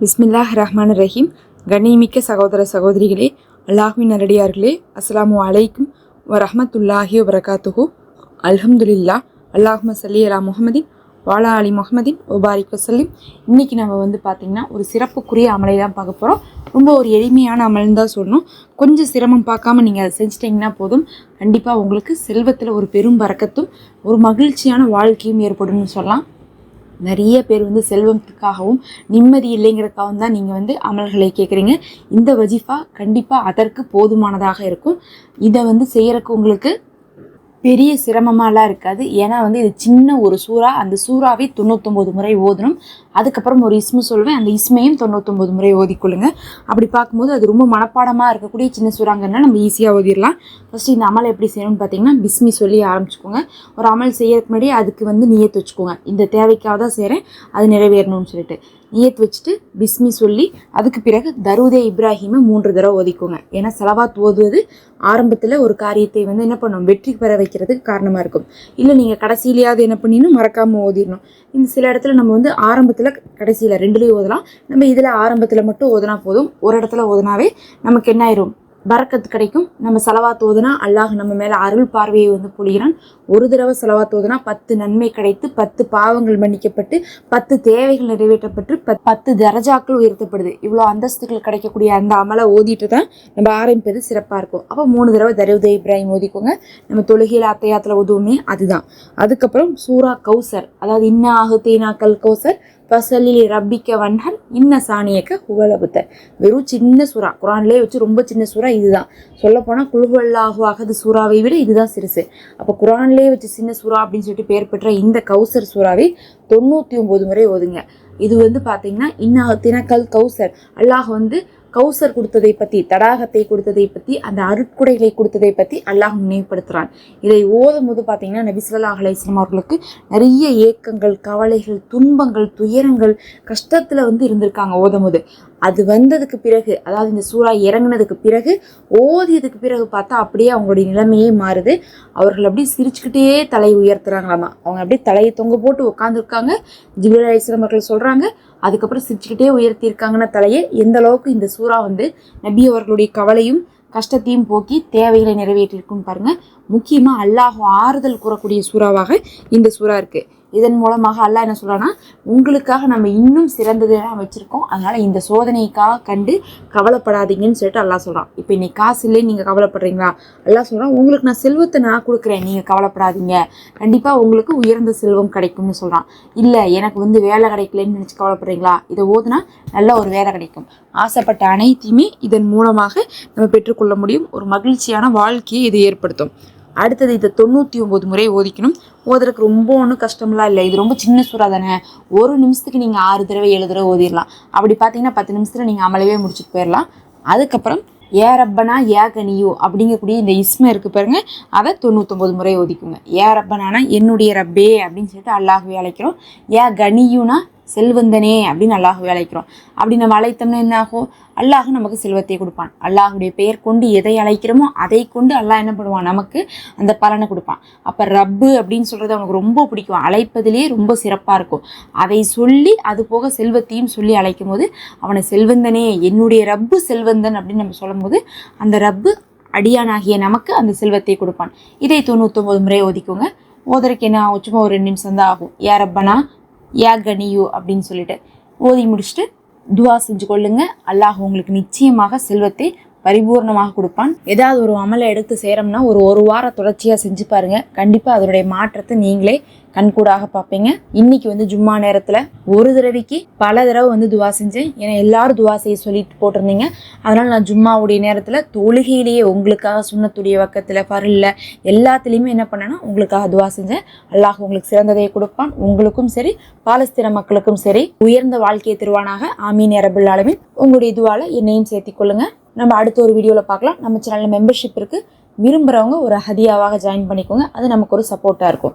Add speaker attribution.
Speaker 1: பிஸ்மில்லாஹ் ரஹ்மான் ரஹீம் கண்ணியமிக்க சகோதர சகோதரிகளே அல்லாஹுவின் நரடியார்களே அஸ்ஸலாமு அலைக்கும் வ வரகாத்துஹு அல்ஹம்துலில்லா அல்லாஹும சல்லி அலா முகமதின் வாலா அலி முகமதின் உபாரிக் வசல்லிம் இன்றைக்கி நம்ம வந்து பார்த்திங்கன்னா ஒரு சிறப்புக்குரிய அமலை தான் பார்க்க போகிறோம் ரொம்ப ஒரு எளிமையான அமல்னு தான் சொல்லணும். கொஞ்சம் சிரமம் பார்க்காம நீங்கள் அதை செஞ்சிட்டிங்கன்னா போதும். கண்டிப்பாக உங்களுக்கு செல்வத்தில் ஒரு பெரும் பறக்கத்தும் ஒரு மகிழ்ச்சியான வாழ்க்கையும் ஏற்படும்னு சொல்லலாம். நிறைய பேர் வந்து செல்வத்துக்காகவும் நிம்மதி இல்லைங்கிறதுக்காகவும் தான் நீங்கள் வந்து அமல்களை கேட்குறீங்க இந்த வஜிஃபா கண்டிப்பாக அதற்கு போதுமானதாக இருக்கும். இதை வந்து செய்கிறக்கு உங்களுக்கு பெரிய சிரமமாலாம் இருக்காது. ஏன்னா வந்து இது சின்ன ஒரு சூறா அந்த சூறாவே தொண்ணூத்தொம்பது முறை ஓதணும். அதுக்கப்புறம் ஒரு இஸ்மு சொல்வேன் அந்த இஸ்மையும் தொண்ணூத்தொம்பது முறை ஓதிக்கொள்ளுங்க அப்படி பார்க்கும்போது அது ரொம்ப மனப்பாடமாக இருக்கக்கூடிய சின்ன சூறாங்கன்னா நம்ம ஈஸியாக ஓதிடலாம். ஃபஸ்ட்டு இந்த அமல் எப்படி செய்யணும்னு பார்த்தீங்கன்னா பிஸ்மி சொல்லி ஆரம்பிச்சுக்கோங்க. ஒரு அமல் செய்யறதுக்கு முன்னாடி அதுக்கு வந்து நீயத்து வச்சுக்கோங்க. இந்த தேவைக்காக தான் செய்கிறேன் அது நிறைவேறணும்னு சொல்லிட்டு. நியத் வச்சுட்டு பிஸ்மி சொல்லி அதுக்கு பிறகு தருதே இப்ராஹிமை மூன்று தடவை ஓதிக்கோங்க ஏன்னா செலவாத் ஓதுவது ஆரம்பத்தில் ஒரு காரியத்தை வந்து என்ன பண்ணும்? வெற்றி பெற வைக்கிறதுக்கு காரணமாக இருக்கும். இல்லை நீங்கள் கடைசியிலையாவது என்ன பண்ணிடணும்? மறக்காமல் ஓதிடணும். இந்த சில இடத்துல நம்ம வந்து ஆரம்பத்தில் கடைசியில் ரெண்டுலேயும் ஓதலாம். நம்ம இதில் ஆரம்பத்தில் மட்டும் ஓதுனா போதும். ஒரு இடத்துல ஓதுனாவே நமக்கு என்ன ஆயிரும்? பறக்கத்து கிடைக்கும். நம்ம செலவா தோதுனா அல்லாஹ் நம்ம மேலே அருள் பார்வையை வந்து பொழிகிறான். ஒரு தடவை செலவா தோதுனா பத்து நன்மை கிடைத்து பத்து பாவங்கள் மன்னிக்கப்பட்டு பத்து தேவைகள் நிறைவேற்றப்பட்டு பத் பத்து தரஜாக்கள் உயர்த்தப்படுது. இவ்வளோ அந்தஸ்துகள் கிடைக்கக்கூடிய அந்த அமலை ஓதிட்டு தான் நம்ம ஆரம்பிப்பது சிறப்பாக இருக்கும். அப்போ மூணு தடவை தருவதே இப்ராஹிம் ஓதிக்கோங்க. நம்ம தொழுகையில் அத்தையாத்தில் உதவுமே அதுதான். அதுக்கப்புறம் சூரா கௌசர் அதாவது இன்ன ஆகுத்தீனா கல் கௌசர் ஃபசலில் ரப்பிக்க வன்ஹர் இன்ன சாணியக்க ஹுவலபுத்தர் வெறும் சின்ன சூறா. குரான்லேயே வச்சு ரொம்ப சின்ன சூறா இதுதான். சொல்லப்போனால் குழுவல்லாஹு அகது சூறாவை விட இதுதான் சிறுசு. அப்போ குரான்லேயே வச்சு சின்ன சூறா அப்படின்னு சொல்லிட்டு பெயர் பெற்ற இந்த கௌசர் சூறாவை தொண்ணூற்றி ஒம்பது முறை ஓதுங்க. இது வந்து பார்த்தீங்கன்னா இன்ன தினக்கல் கௌசர். அல்லாஹ் வந்து கௌசர் கொடுத்ததை பற்றி தடாகத்தை கொடுத்ததை பற்றி அந்த அருட்குடைகளை கொடுத்ததை பற்றி அல்லாஹ் நினைவுபடுத்துகிறான் இதை ஓதும் போது பார்த்தீங்கன்னா நபிசுல்லா அலையம் அவர்களுக்கு நிறைய ஏக்கங்கள் கவலைகள் துன்பங்கள் துயரங்கள் கஷ்டத்தில் வந்து இருந்திருக்காங்க ஓதும் போது அது வந்ததுக்கு பிறகு அதாவது இந்த சூறா இறங்குனதுக்கு பிறகு ஓதியதுக்கு பிறகு பார்த்தா அப்படியே அவங்களுடைய நிலைமையே மாறுது. அவர்கள் அப்படியே சிரிச்சுக்கிட்டே தலை உயர்த்துறாங்களாமா. அவங்க அப்படியே தலையை தொங்க போட்டு உட்காந்துருக்காங்க ஜிபுல் அலிஸ்லாம் அவர்கள் சொல்கிறாங்க அதுக்கப்புறம் சிரிச்சுக்கிட்டே உயர்த்தியிருக்காங்கன்னா தலையை. எந்த அளவுக்கு இந்த சூறா வந்து நபி அவர்களுடைய கவலையும் கஷ்டத்தையும் போக்கி தேவைகளை நிறைவேற்றிருக்குன்னு பாருங்கள் முக்கியமாக அல்லாஹ் ஆறுதல் கூறக்கூடிய சூறாவாக இந்த சூறா இருக்குது இதன் மூலமாக அல்லாஹ் என்ன சொல்கிறான்னா உங்களுக்காக நம்ம இன்னும் சிறந்ததெல்லாம் வச்சுருக்கோம். அதனால் இந்த சோதனைக்காக கண்டு கவலைப்படாதீங்கன்னு சொல்லிட்டு அல்லாஹ் சொல்கிறான் இப்போ இன்னைக்கு காசு இல்லை நீங்கள் கவலைப்படுறீங்களா? அல்லா சொல்கிறான் உங்களுக்கு நான் செல்வத்தை நான் கொடுக்குறேன் நீங்கள் கவலைப்படாதீங்க. கண்டிப்பாக உங்களுக்கு உயர்ந்த செல்வம் கிடைக்கும்னு சொல்கிறான் இல்லை எனக்கு வந்து வேலை கிடைக்கலன்னு நினச்சி கவலைப்படுறீங்களா? இதை ஓதுனா நல்ல ஒரு வேலை கிடைக்கும். ஆசைப்பட்ட அனைத்தையுமே இதன் மூலமாக நம்ம பெற்றுக்கொள்ள முடியும். ஒரு மகிழ்ச்சியான வாழ்க்கையை இது ஏற்படுத்தும். அடுத்தது இதை தொண்ணூற்றி ஒம்பது முறை ஓதிக்கணும். ஓதுறதுக்கு ரொம்ப ஒன்றும் கஷ்டம்லாம் இல்லை. இது ரொம்ப சின்ன சூறா தானே? ஒரு நிமிஷத்துக்கு நீங்கள் ஆறு தடவை ஏழு தடவை ஓதிடலாம் அப்படி பார்த்தீங்கன்னா பத்து நிமிஷத்தில் நீங்கள் அமலவே முடிச்சுட்டு போயிடலாம் அதுக்கப்புறம் ஏ ரப்பனா ஏ கனியோ அப்படிங்கக்கூடிய இந்த இஸ்மை இருக்குது பாருங்க. அதை தொண்ணூத்தொம்பது முறை ஒதுக்குங்க ஏ ரப்பனானா என்னுடைய ரப்பே அப்படின்னு சொல்லிட்டு அல்லாஹுவே அழைக்கிறோம். ஏ கனியுனா செல்வந்தனே அப்படின்னு அல்லாஹுவே அழைக்கிறோம் அப்படி நம்ம அழைத்தோம்னா என்ன ஆகும் அல்லாஹ் நமக்கு செல்வத்தை கொடுப்பான். அல்லாஹுடைய பெயர் கொண்டு எதை அழைக்கிறோமோ அதை கொண்டு அல்லாஹ் என்ன பண்ணுவான்? நமக்கு அந்த பலனை கொடுப்பான். அப்போ ரப்பு அப்படின்னு சொல்கிறது அவனுக்கு ரொம்ப பிடிக்கும். அழைப்பதிலே ரொம்ப சிறப்பாக இருக்கும். அதை சொல்லி அது போக செல்வத்தையும் சொல்லி அழைக்கும் போது அவனை செல்வந்தனே என்னுடைய ரப்பு செல்வந்தன் அப்படின்னு நம்ம சொல்லும்போது அந்த ரப்பு அடியானாகிய நமக்கு அந்த செல்வத்தை கொடுப்பான். இதை தொண்ணூற்றொம்பது முறை ஓதிக்கோங்க. ஓதறக்கு என்ன சும்மா ஒரு ரெண்டு நிமிஷம் தான் ஆகும். யாரப்பனா ரப்பனா யா கனியு அப்படின்னு சொல்லிட்டு ஓதி முடிச்சுட்டு துவா செஞ்சு கொள்ளுங்க அல்லாஹ் உங்களுக்கு நிச்சயமாக செல்வத்தை பரிபூர்ணமாக கொடுப்பான். ஏதாவது ஒரு அமலை எடுத்து செய்கிறோம்னா ஒரு ஒரு வாரம் தொடர்ச்சியாக செஞ்சு பாருங்க. கண்டிப்பாக அதனுடைய மாற்றத்தை நீங்களே கண்கூடாக பார்ப்பீங்க. இன்னைக்கு வந்து ஜும்மா நேரத்தில் ஒரு தடவைக்கு பல தடவை வந்து துவா செஞ்சேன். ஏன்னா எல்லாரும் துவா செய்ய சொல்லிட்டு போட்டிருந்தீங்க. அதனால் நான் ஜும்மாவுடைய நேரத்தில் தொழுகையிலேயே உங்களுக்காக சுண்ணத்துடைய பக்கத்தில் பருளில் எல்லாத்துலேயுமே என்ன பண்ணேன்னா உங்களுக்காக துவா செஞ்சேன். அல்லாஹ் உங்களுக்கு சிறந்ததை கொடுப்பான். உங்களுக்கும் சரி பாலஸ்தீன மக்களுக்கும் சரி உயர்ந்த வாழ்க்கையை திருவானாக. ஆமீன் அரபுல் ஆலமின். உங்களுடைய இதுவால் என்னையும் சேர்த்திக்கொள்ளுங்கள் நம்ம அடுத்த ஒரு வீடியோவில் பார்க்கலாம். நம்ம சேனலில் மெம்பர்ஷிப் இருக்குது விரும்புகிறவங்க ஒரு ஹதியாவாக ஜாயின் பண்ணிக்கோங்க. அது நமக்கு ஒரு சப்போர்ட்டாக இருக்கும்.